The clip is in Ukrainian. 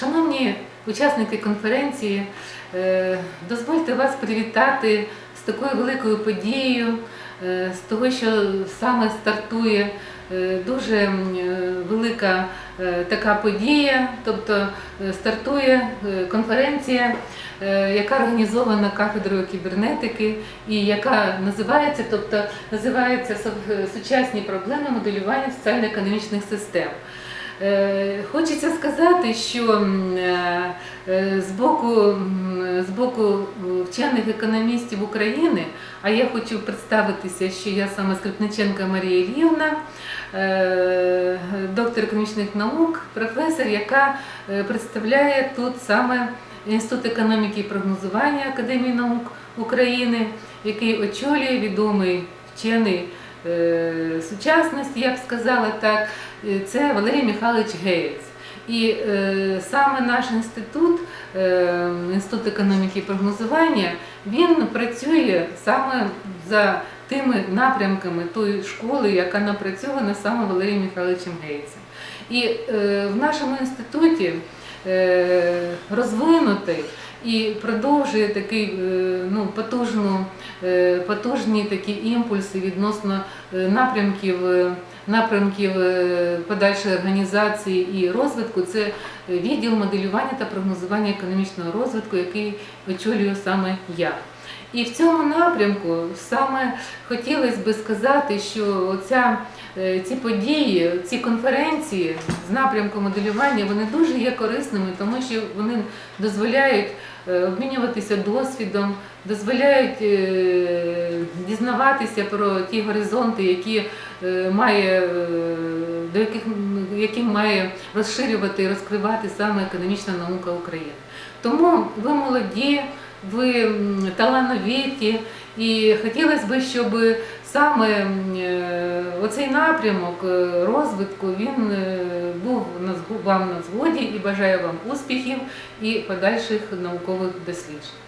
Шановні учасники конференції, е, дозвольте вас привітати з такою великою подією, е, з того, що саме стартує е, дуже велика така подія, тобто стартує конференція, яка організована кафедрою кібернетики і яка називається, тобто називається сучасні проблеми моделювання соціально-економічних систем. Е, Хочеться сказати, що е, е, з боку, з боку вчених економістів України, а я хочу представитися, що я саме Скрипниченка Марія Ілівна, доктор економічних наук, професор, яка представляє тут саме Інститут економіки і прогнозування Академії наук України, який очолює відомий вчений сучасності, я б сказала так, е, це Валерій Михайлович Геєць. І е, саме наш інститут, е, інститут економіки і прогнозування, він працює саме за тими напрямками тої школи, яка напрацьована саме Валерієм Михайловичем Гейтсом. І е, в нашому інституті е, розвинутий і продовжує такий е, ну, потужну, е, потужні такі імпульси відносно е, напрямків, напрямків подальшої організації і розвитку. Це відділ моделювання та прогнозування економічного розвитку, який очолюю саме я. І в цьому напрямку саме хотілося би сказати, що оця, е, ці події, ці конференції з напрямку моделювання, вони дуже є корисними, тому що вони дозволяють е, обмінюватися досвідом, дозволяють е, дізнаватися про ті горизонти, які е, має, е, до яких, яким має розширювати і розкривати саме економічна наука України. Тому ви молоді, ви талановиті, і хотілося б, щоб саме е, оцей напрямок е, розвитку він е, був вам на згоді і бажаю вам успіхів і подальших наукових досліджень.